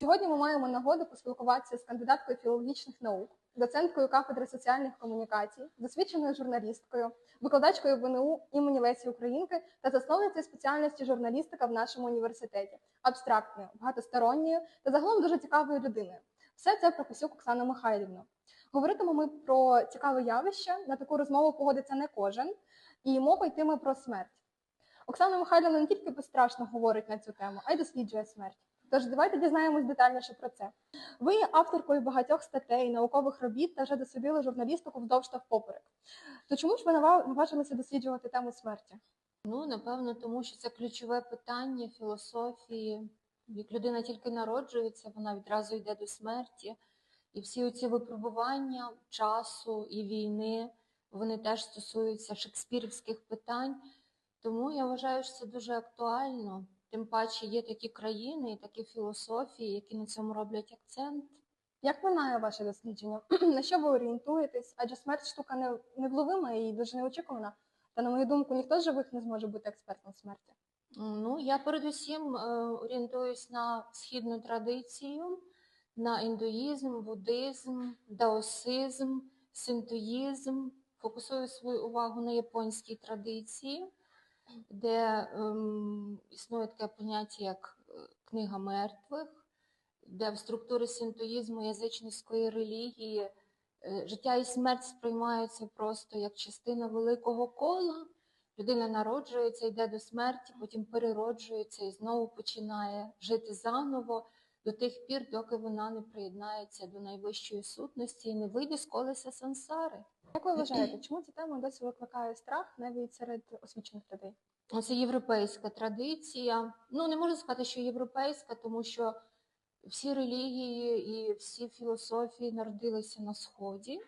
Сьогодні ми маємо нагоду поспілкуватися з кандидаткою філологічних наук, доценткою кафедри соціальних комунікацій, досвідченою журналісткою, викладачкою ВНУ імені Лесі Українки та засновницею спеціальності журналістика в нашому університеті, абстрактною, багатосторонньою та загалом дуже цікавою людиною. Все це професюк Оксана Михайлівна. Говоритимо ми про цікаве явище. На таку розмову погодиться не кожен, і мова йтиме про смерть. Оксана Михайлівна не тільки безстрашно говорить на цю тему, а й досліджує смерть. Тож давайте дізнаємось детальніше про це. Ви є авторкою багатьох статей, наукових робіт та вже дослідили журналістику вдовж та впоперек. То чому ж ви нава- наважилися досліджувати тему смерті? Ну, напевно, тому що це ключове питання філософії. Як людина тільки народжується, вона відразу йде до смерті. І всі оці випробування часу і війни, вони теж стосуються шекспірівських питань. Тому я вважаю, що це дуже актуально. Тим паче є такі країни і такі філософії, які на цьому роблять акцент. Як минає ваше дослідження? на що ви орієнтуєтесь? Адже смерть штука невловима і дуже неочікувана. Та, на мою думку, ніхто з живих не зможе бути експертом смерті. Ну, я передусім е, орієнтуюсь на східну традицію, на індуїзм, буддизм, даосизм, синтоїзм. Фокусую свою увагу на японській традиції, де ем, існує таке поняття, як е, книга мертвих, де в структурі синтоїзму язичницької релігії е, життя і смерть сприймаються просто як частина великого кола. Людина народжується, йде до смерті, потім перероджується і знову починає жити заново до тих пір, доки вона не приєднається до найвищої сутності і не вийде з колеса сансари. Як ви вважаєте, чому ця тема досі викликає страх навіть серед освічених людей? Це європейська традиція. Ну, не можу сказати, що європейська, тому що всі релігії і всі філософії народилися на Сході,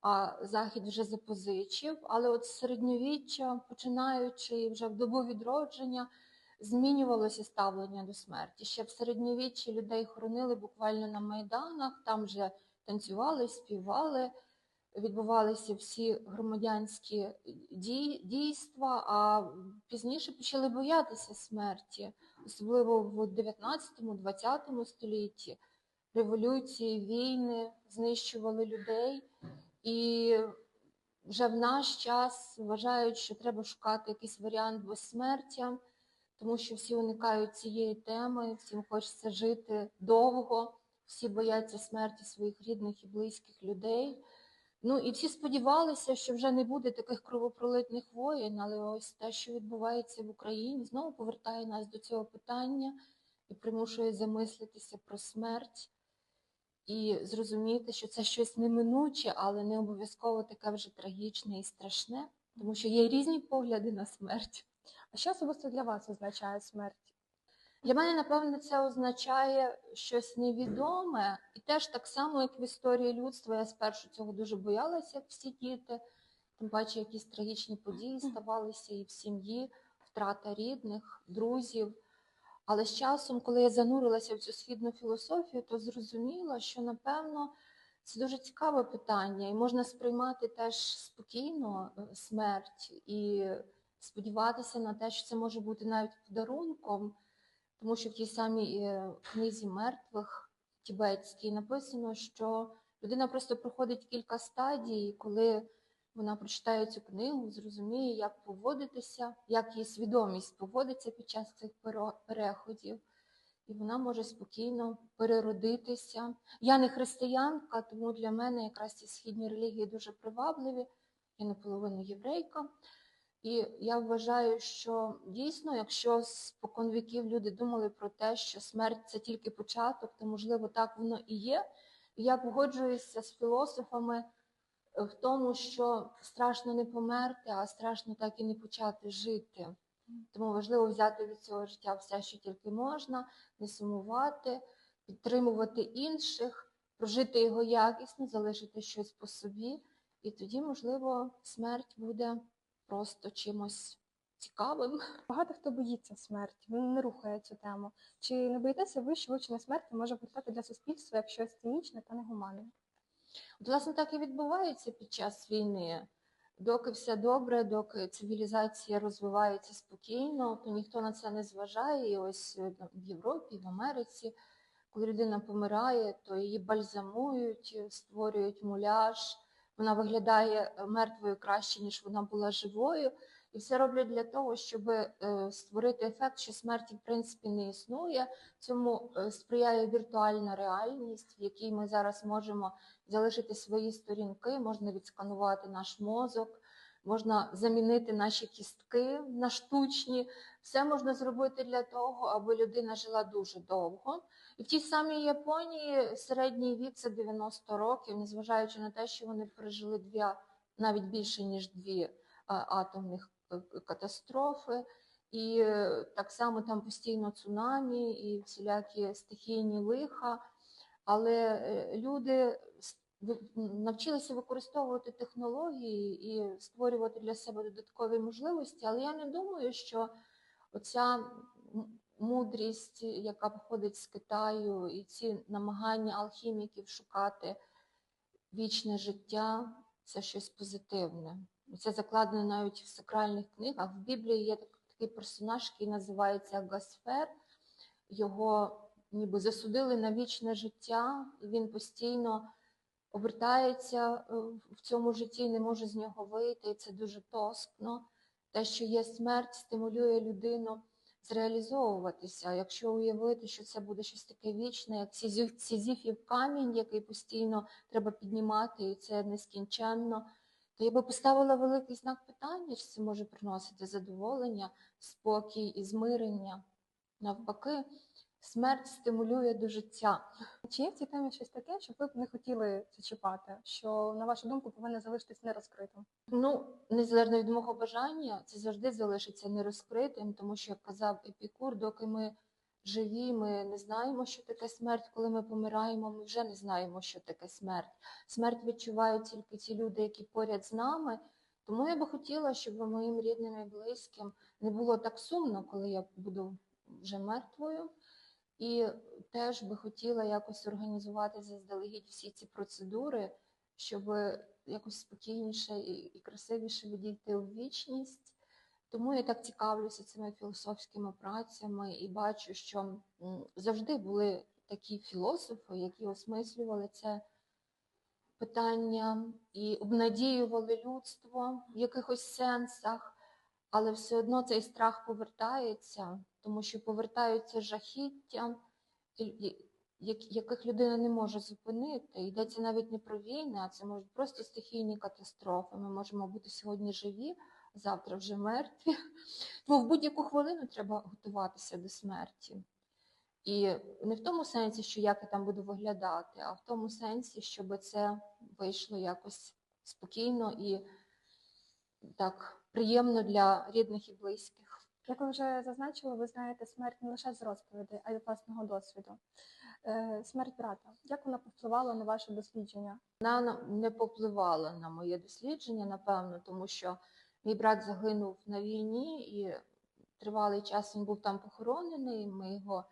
а Захід вже запозичив. Але от середньовіччя, починаючи вже в добу відродження, змінювалося ставлення до смерті. Ще в середньовіччі людей хоронили буквально на майданах, там вже танцювали, співали відбувалися всі громадянські дій- дійства, а пізніше почали боятися смерті, особливо в 19-20 столітті. Революції, війни знищували людей, і вже в наш час вважають, що треба шукати якийсь варіант безсмертя, тому що всі уникають цієї теми, всім хочеться жити довго, всі бояться смерті своїх рідних і близьких людей. Ну і всі сподівалися, що вже не буде таких кровопролитних воєн, але ось те, що відбувається в Україні, знову повертає нас до цього питання і примушує замислитися про смерть і зрозуміти, що це щось неминуче, але не обов'язково таке вже трагічне і страшне, тому що є різні погляди на смерть. А що особисто для вас означає смерть? Для мене, напевно, це означає щось невідоме, і теж так само, як в історії людства, я спершу цього дуже боялася, як всі діти, тим паче якісь трагічні події ставалися і в сім'ї, втрата рідних, друзів. Але з часом, коли я занурилася в цю східну філософію, то зрозуміла, що напевно це дуже цікаве питання, і можна сприймати теж спокійно е, смерть і сподіватися на те, що це може бути навіть подарунком. Тому що в тій самій е, книзі мертвих тібетській написано, що людина просто проходить кілька стадій, коли вона прочитає цю книгу, зрозуміє, як поводитися, як її свідомість поводиться під час цих переходів, і вона може спокійно переродитися. Я не християнка, тому для мене якраз ці східні релігії дуже привабливі. Я наполовину єврейка. І я вважаю, що дійсно, якщо спокон віків люди думали про те, що смерть це тільки початок, то можливо так воно і є. Я погоджуюся з філософами е, в тому, що страшно не померти, а страшно так і не почати жити. Тому важливо взяти від цього життя все, що тільки можна, не сумувати, підтримувати інших, прожити його якісно, залишити щось по собі. І тоді, можливо, смерть буде просто чимось цікавим. Багато хто боїться смерті, він не рухає цю тему. Чи не боїтеся ви, що вивчення смерті може постати для суспільства як щось цинічне та негуманне? От, власне, так і відбувається під час війни. доки все добре, доки цивілізація розвивається спокійно, то ніхто на це не зважає. І ось е, в Європі, в Америці, коли людина помирає, то її бальзамують, створюють муляж. Вона виглядає е, мертвою краще, ніж вона була живою. І все роблять для того, щоб е, створити ефект, що смерті в принципі не існує. Цьому е, сприяє віртуальна реальність, в якій ми зараз можемо залишити свої сторінки, можна відсканувати наш мозок, можна замінити наші кістки на штучні. Все можна зробити для того, аби людина жила дуже довго. І в тій самій Японії середній вік це 90 років, незважаючи на те, що вони пережили дві, навіть більше ніж дві е, атомних е, катастрофи. І е, так само там постійно цунамі і всілякі стихійні лиха. Але люди навчилися використовувати технології і створювати для себе додаткові можливості. Але я не думаю, що оця мудрість, яка походить з Китаю, і ці намагання алхіміків шукати вічне життя це щось позитивне. Це закладено навіть в сакральних книгах. В Біблії є так- такий персонаж, який називається Гасфер. Його ніби засудили на вічне життя, і він постійно обертається е, в цьому житті не може з нього вийти. І це дуже тоскно. Те, що є смерть, стимулює людину зреалізовуватися. Якщо уявити, що це буде щось таке вічне, як Сізіфів камінь, який постійно треба піднімати, і це нескінченно, то я би поставила великий знак питання, чи це може приносити задоволення, спокій і змирення. Навпаки, смерть стимулює до життя. Чи є в цій темі щось таке, що ви б не хотіли зачіпати, що на вашу думку повинно залишитись нерозкритим? Ну, незалежно від мого бажання, це завжди залишиться нерозкритим, тому що, як казав Епікур, доки ми живі, ми не знаємо, що таке смерть. Коли ми помираємо, ми вже не знаємо, що таке смерть. Смерть відчувають тільки ті люди, які поряд з нами. Тому я би хотіла, щоб моїм рідним і близьким не було так сумно, коли я буду вже мертвою. І теж би хотіла якось організувати заздалегідь всі ці процедури, щоб якось спокійніше і, красивіше відійти у вічність. Тому я так цікавлюся цими філософськими працями і бачу, що завжди були такі філософи, які осмислювали це питання і обнадіювали людство в якихось сенсах, але все одно цей страх повертається, тому що повертаються жахіття, яких людина не може зупинити. Йдеться навіть не про війни, а це можуть просто стихійні катастрофи. Ми можемо бути сьогодні живі, завтра вже мертві. Тому в будь-яку хвилину треба готуватися до смерті. І не в тому сенсі, що як я там буду виглядати, а в тому сенсі, щоб це вийшло якось спокійно і так приємно для рідних і близьких. Як ви вже зазначили, ви знаєте смерть не лише з розповідей, а й власного досвіду. Е, Смерть брата. Як вона повпливала на ваше дослідження? Вона на- не попливала на моє дослідження, напевно, тому що мій брат загинув на війні і тривалий час він був там похоронений. Ми його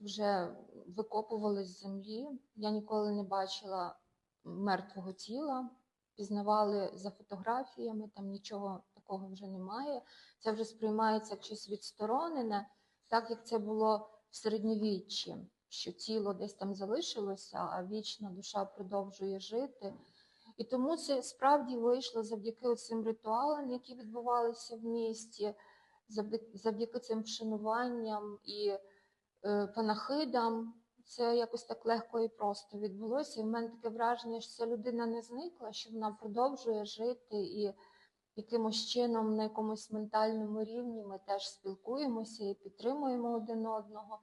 вже викопували з землі. Я ніколи не бачила мертвого тіла, пізнавали за фотографіями, там нічого такого вже немає. Це вже сприймається як щось відсторонене, так як це було в середньовіччі, що тіло десь там залишилося, а вічна душа продовжує жити. І тому це справді вийшло завдяки цим ритуалам, які відбувалися в місті, завдяки, цим вшануванням і е, панахидам. Це якось так легко і просто відбулося. І в мене таке враження, що ця людина не зникла, що вона продовжує жити і якимось чином на якомусь ментальному рівні ми теж спілкуємося і підтримуємо один одного.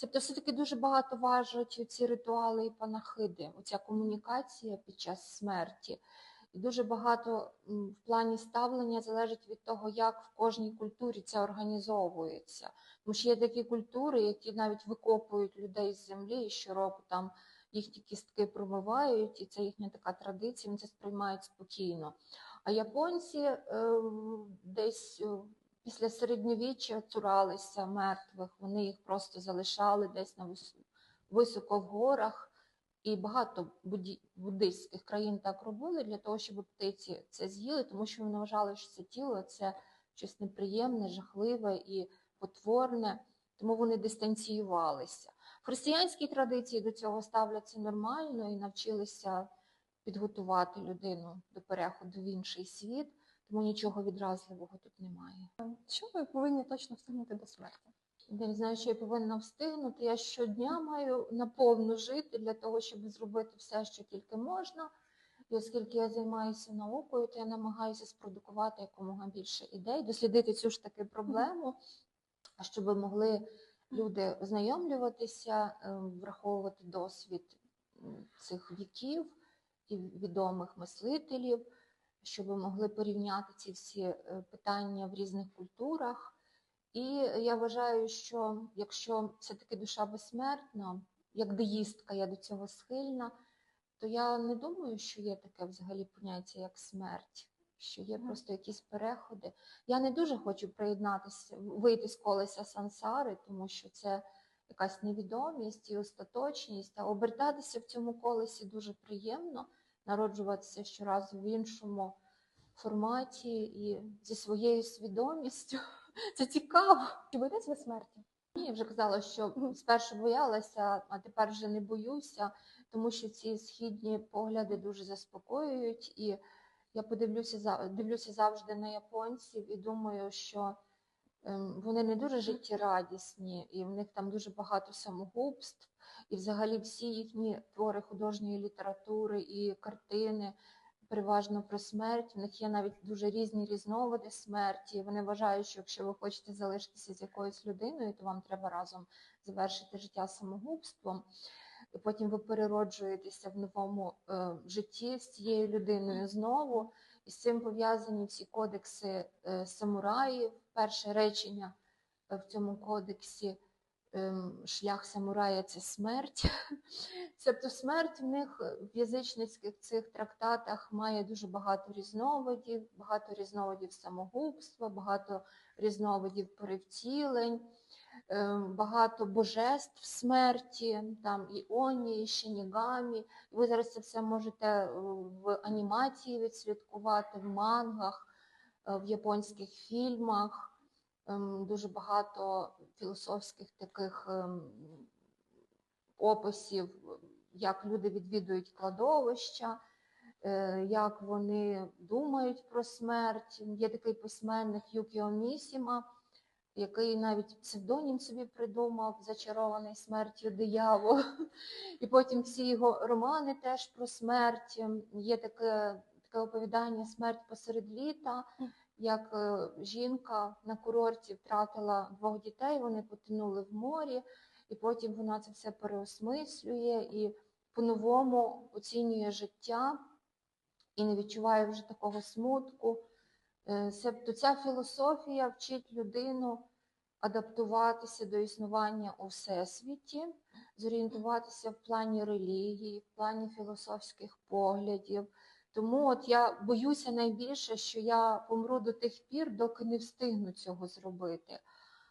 Тобто все-таки дуже багато важать ці ритуали і панахиди, оця комунікація під час смерті. І дуже багато в плані ставлення залежить від того, як в кожній культурі це організовується. Тому що є такі культури, які навіть викопують людей з землі і щороку там їхні кістки промивають, і це їхня така традиція, вони це сприймають спокійно. А японці е, десь е, після середньовіччя цуралися мертвих, вони їх просто залишали десь на високо в горах. І багато буддистських країн так робили для того, щоб птиці це з'їли, тому що вони вважали, що це тіло це щось неприємне, жахливе і потворне, тому вони дистанціювалися. В християнській традиції до цього ставляться нормально і навчилися підготувати людину до переходу в інший світ, тому нічого відразливого тут немає. Що ви повинні точно встигнути до смерті? Я не знаю, що я повинна встигнути. Я щодня маю наповну жити для того, щоб зробити все, що тільки можна. І оскільки я займаюся наукою, то я намагаюся спродукувати якомога більше ідей, дослідити цю ж таки проблему, щоб могли люди ознайомлюватися, е, враховувати досвід цих віків і відомих мислителів, щоб могли порівняти ці всі е, питання в різних культурах. І я вважаю, що якщо все-таки душа безсмертна, як деїстка, я до цього схильна, то я не думаю, що є таке взагалі поняття, як смерть, що є просто якісь переходи. Я не дуже хочу приєднатися, вийти з колеса сансари, тому що це якась невідомість і остаточність. А обертатися в цьому колесі дуже приємно, народжуватися щоразу в іншому форматі і зі своєю свідомістю. Це цікаво. Чи боїтесь ви смерті? Ні, вже казала, що спершу боялася, а тепер вже не боюся, тому що ці східні погляди дуже заспокоюють. І я подивлюся дивлюся завжди на японців і думаю, що вони не дуже життєрадісні, і в них там дуже багато самогубств, і взагалі всі їхні твори художньої літератури і картини переважно про смерть. В них є навіть дуже різні різновиди смерті. Вони вважають, що якщо ви хочете залишитися з якоюсь людиною, то вам треба разом завершити життя самогубством. І потім ви перероджуєтеся в новому е, житті з цією людиною знову. І з цим пов'язані всі кодекси е, самураїв. Перше речення е, в цьому кодексі ем, шлях самурая це смерть. Тобто смерть в них е, в язичницьких цих трактатах має дуже багато різновидів, багато різновидів самогубства, багато різновидів перевтілень, ем, багато божеств смерті, там і Оні, і Шинігамі. Ви зараз це все можете е, в анімації відслідкувати, в мангах, в японських фільмах. Ем, Дуже багато філософських таких ем, описів, як люди відвідують кладовища, е, як вони думають про смерть. Є такий письменник Юкіо Місіма, який навіть псевдонім собі придумав, зачарований смертю диявол. І потім всі його романи теж про смерть. Є таке, таке оповідання Смерть посеред літа, як е, жінка на курорті втратила двох дітей, вони потонули в морі, і потім вона це все переосмислює і по-новому оцінює життя і не відчуває вже такого смутку. Е, Себто ця філософія вчить людину адаптуватися до існування у всесвіті, зорієнтуватися в плані релігії, в плані філософських поглядів. Тому от я боюся найбільше, що я помру до тих пір, доки не встигну цього зробити.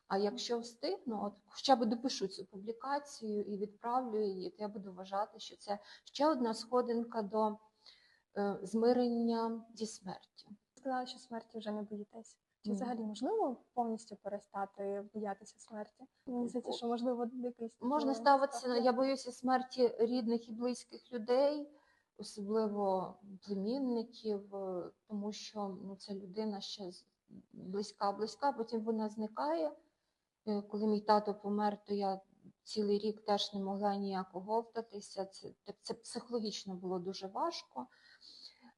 А якщо встигну, от хоча б допишу цю публікацію і відправлю її, то я буду вважати, що це ще одна сходинка до е, змирення зі смертю. Сказали, що смерті вже не боїтесь. Чи Ні. взагалі можливо повністю перестати боятися смерті? Мені здається, що можливо якийсь Можна ставитися я боюся смерті рідних і близьких людей, особливо племінників, е, тому що ну, ця людина ще близька, близька, потім вона зникає. Е, Коли мій тато помер, то я цілий рік теж не могла ніяк оговтатися. Це- це психологічно було дуже важко.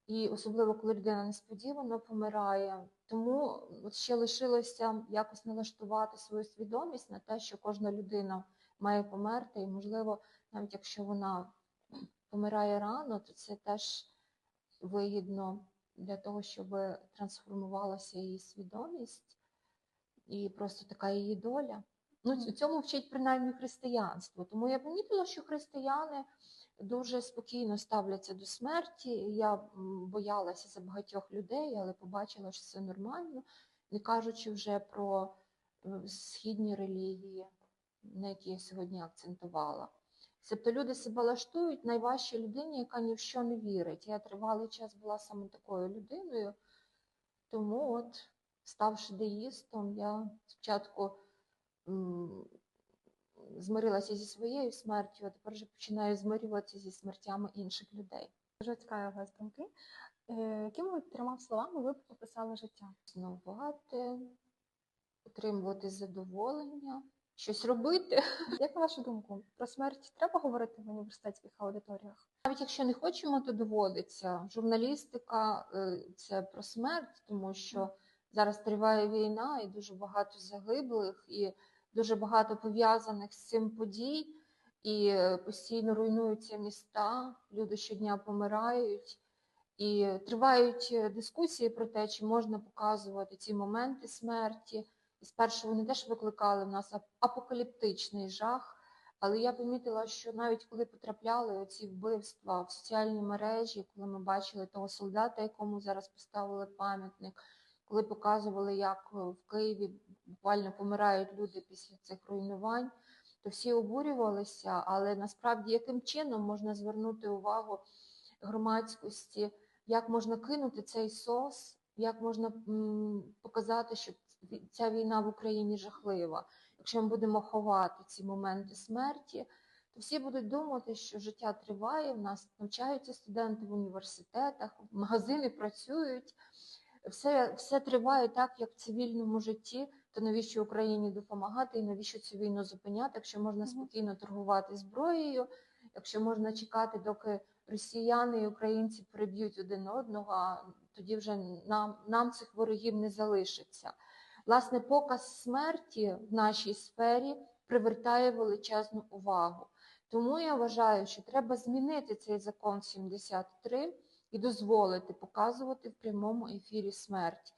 І особливо, коли людина несподівано помирає. Тому от ще лишилося якось налаштувати свою свідомість на те, що кожна людина має померти, і, можливо, навіть якщо вона помирає рано, то це теж вигідно для того, щоб трансформувалася її свідомість і просто така її доля. Ну, цьому вчить принаймні християнство. Тому я помітила, що християни дуже спокійно ставляться до смерті. Я боялася за багатьох людей, але побачила, що це нормально, не кажучи вже про е, східні релігії, на які я сьогодні акцентувала. Тобто люди себе лаштують найважче людині, яка ні в що не вірить. Я тривалий час була саме такою людиною, тому от, ставши деїстом, я спочатку м, змирилася зі своєю смертю, а тепер вже починаю змирюватися зі смертями інших людей. Дуже цікаві у вас думки. Е, Якими трьома словами ви б описали життя? Існувати, отримувати задоволення, щось робити. Як на вашу думку, про смерть треба говорити в університетських аудиторіях? Навіть якщо не хочемо, то доводиться. Журналістика е, це про смерть, тому що зараз триває війна і дуже багато загиблих, і дуже багато пов'язаних з цим подій, і е, постійно руйнуються міста, люди щодня помирають. І тривають е, дискусії про те, чи можна показувати ці моменти смерті. Спершу вони теж викликали в нас апокаліптичний жах. Але я помітила, що навіть коли потрапляли оці вбивства в соціальні мережі, коли ми бачили того солдата, якому зараз поставили пам'ятник, коли показували, як е, в Києві буквально помирають люди після цих руйнувань, то всі обурювалися. Але насправді яким чином можна звернути увагу громадськості, як можна кинути цей сос, як можна показати, що ця війна в Україні жахлива. Якщо ми будемо ховати ці моменти смерті, то всі будуть думати, що життя триває, в нас навчаються студенти в університетах, магазини працюють, все, все триває так, як в цивільному житті. То навіщо Україні допомагати і навіщо цю війну зупиняти, якщо можна спокійно торгувати зброєю, якщо можна чекати, доки росіяни і українці переб'ють один одного, а тоді вже нам, нам цих ворогів не залишиться. Власне, показ смерті в нашій сфері привертає величезну увагу. Тому я вважаю, що треба змінити цей закон 73 і дозволити показувати в прямому ефірі смерть.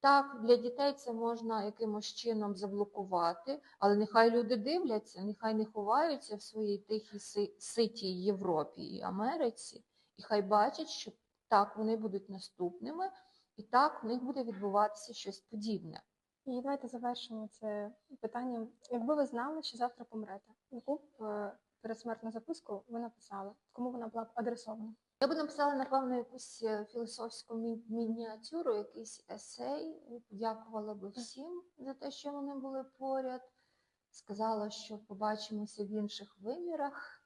Так, для дітей це можна якимось чином заблокувати, але нехай люди дивляться, нехай не ховаються в своїй тихій ситій Європі і Америці, і хай бачать, що так вони будуть наступними, і так в них буде відбуватися щось подібне. І давайте завершимо це питанням. Якби ви знали, що завтра помрете, яку б е, передсмертну записку ви написали? Кому вона була б адресована? Я би написала, напевно, якусь е, філософську мі- мініатюру, якийсь есей, подякувала би всім за те, що вони були поряд. Сказала, що побачимося в інших вимірах.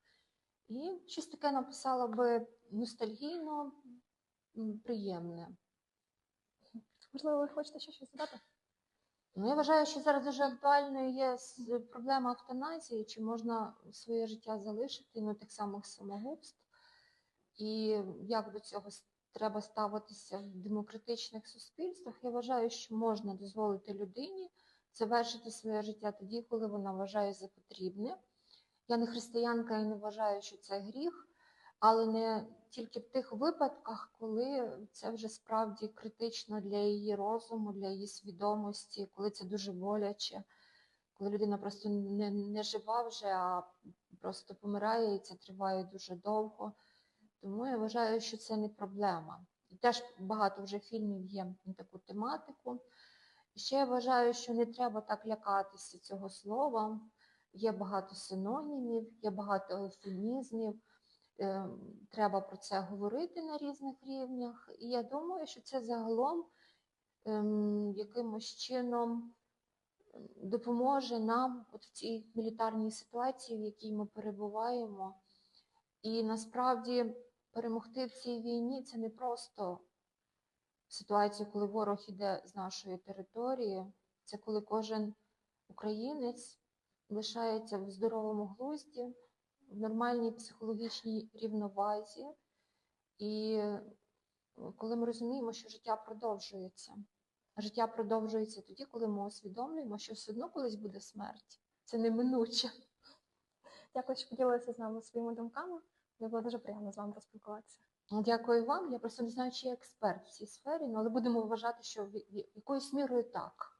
І щось таке написала би ностальгійно, м, приємне. Можливо, ви хочете ще щось додати? Ну, я вважаю, що зараз дуже актуальною є проблема автоназії, чи можна своє життя залишити ну, тих самих самогубств, і як до цього треба ставитися в демократичних суспільствах. Я вважаю, що можна дозволити людині завершити своє життя тоді, коли вона вважає за потрібне. Я не християнка і не вважаю, що це гріх, але не тільки в тих випадках, коли це вже справді критично для її розуму, для її свідомості, коли це дуже боляче, коли людина просто не, не жива вже, а просто помирає, і це триває дуже довго. Тому я вважаю, що це не проблема. І теж багато вже фільмів є на таку тематику. Ще я вважаю, що не треба так лякатися цього слова. Є багато синонімів, є багато ефемізмів. Е, Треба про це говорити на різних рівнях. І я думаю, що це загалом ем, якимось чином ем, допоможе нам от в цій мілітарній ситуації, в якій ми перебуваємо. І насправді перемогти в цій війні це не просто ситуація, коли ворог іде з нашої території, це коли кожен українець лишається в здоровому глузді, в нормальній психологічній рівновазі. І е, коли ми розуміємо, що життя продовжується. Життя продовжується тоді, коли ми усвідомлюємо, що все одно колись буде смерть. Це неминуче. Дякую, що поділилися з нами своїми думками. Мені було дуже приємно з вами поспілкуватися. Дякую вам. Я просто не знаю, чи я експерт в цій сфері, ну, але будемо вважати, що в- якоюсь мірою так.